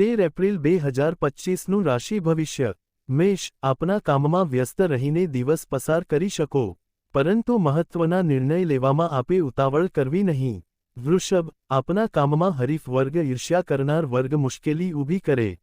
તેર એપ્રિલ બે હજાર પચીસનું રાશિ ભવિષ્ય. મેષ, આપના કામમાં વ્યસ્ત રહીને દિવસ પસાર કરી શકો, પરંતુ મહત્વના નિર્ણય લેવામાં આપે ઉતાવળ કરવી નહીં. વૃષભ, આપના કામમાં હરીફ વર્ગ ઈર્ષ્યા કરનાર વર્ગ મુશ્કેલી ઊભી કરે.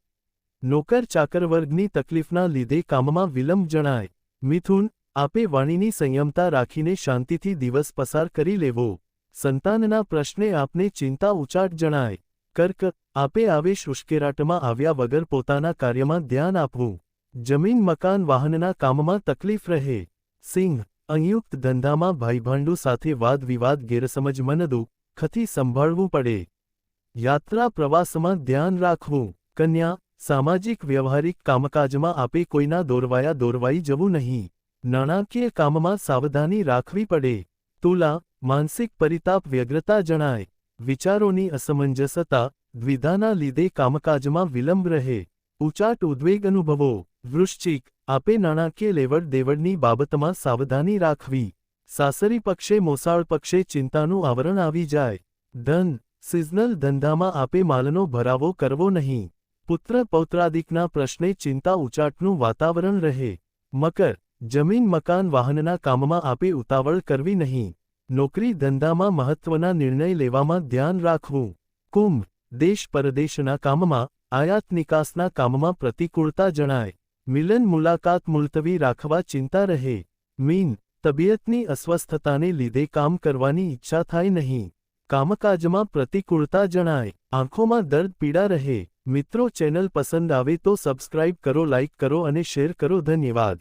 નોકર ચાકર વર્ગની તકલીફના લીધે કામમાં વિલંબ જણાય. મિથુન, આપે વાણીની સંયમતા રાખીને શાંતિથી દિવસ પસાર કરી લેવો. સંતાનના પ્રશ્ને આપને ચિંતા ઉચાટ જણાય. કર્ક આપે આવેશ ઉશ્કેરાટમાં આવ્યા વગર પોતાના કાર્યમાં ધ્યાન આપવું જમીન મકાન વાહનના કામમાં તકલીફ રહે સિંહ સંયુક્ત ધંધામાં ભાઈભાંડુ સાથે વાદ વિવાદ ગેરસમજ મનદુ ખથી સંભાળવું પડે યાત્રા પ્રવાસમાં ધ્યાન રાખવું કન્યા સામાજિક વ્યવહારિક કામકાજમાં આપે કોઈના દોરવાયા દોરવાઈ જવું નહીં નાણાકીય કામમાં સાવધાની રાખવી પડે તુલા માનસિક પરિતાપ વ્યગ્રતા જણાય વિચારોની અસમંજસતા, દ્વિધાના લીધે કામકાજમાં વિલંબ રહે. ઉચાટ ઉદ્વેગ અનુભવો. વૃશ્ચિક, આપે નાણાકીય લેવડ દેવડની બાબતમાં સાવધાની રાખવી. સાસરી પક્ષે, મોસાળ પક્ષે ચિંતાનું આવરણ આવી જાય. ધન, સિઝનલ ધંધામાં આપે માલનો ભરાવો કરવો નહીં. પુત્ર પૌત્રાદિકના પ્રશ્ને ચિંતા ઉચાટનું વાતાવરણ રહે. મકર, જમીન મકાન વાહનના કામમાં આપે ઉતાવળ કરવી નહીં. નોકરી ધંધામાં મહત્વના નિર્ણય લેવામાં ધ્યાન રાખવું. કુંભ, દેશ પરદેશના કામમાં, આયાત નિકાસના કામમાં પ્રતિકૂળતા જણાય. મિલન મુલાકાત મુલતવી રાખવા ચિંતા રહે. મીન, તબિયતની અસ્વસ્થતાને લીધે કામ કરવાની ઈચ્છા થાય નહીં. કામકાજમાં પ્રતિકૂળતા જણાય. આંખોમાં દર્દ પીડા રહે. મિત્રો ચેનલ પસંદ આવે તો સબસ્ક્રાઇબ કરો, લાઇક કરો અને શેર કરો. ધન્યવાદ.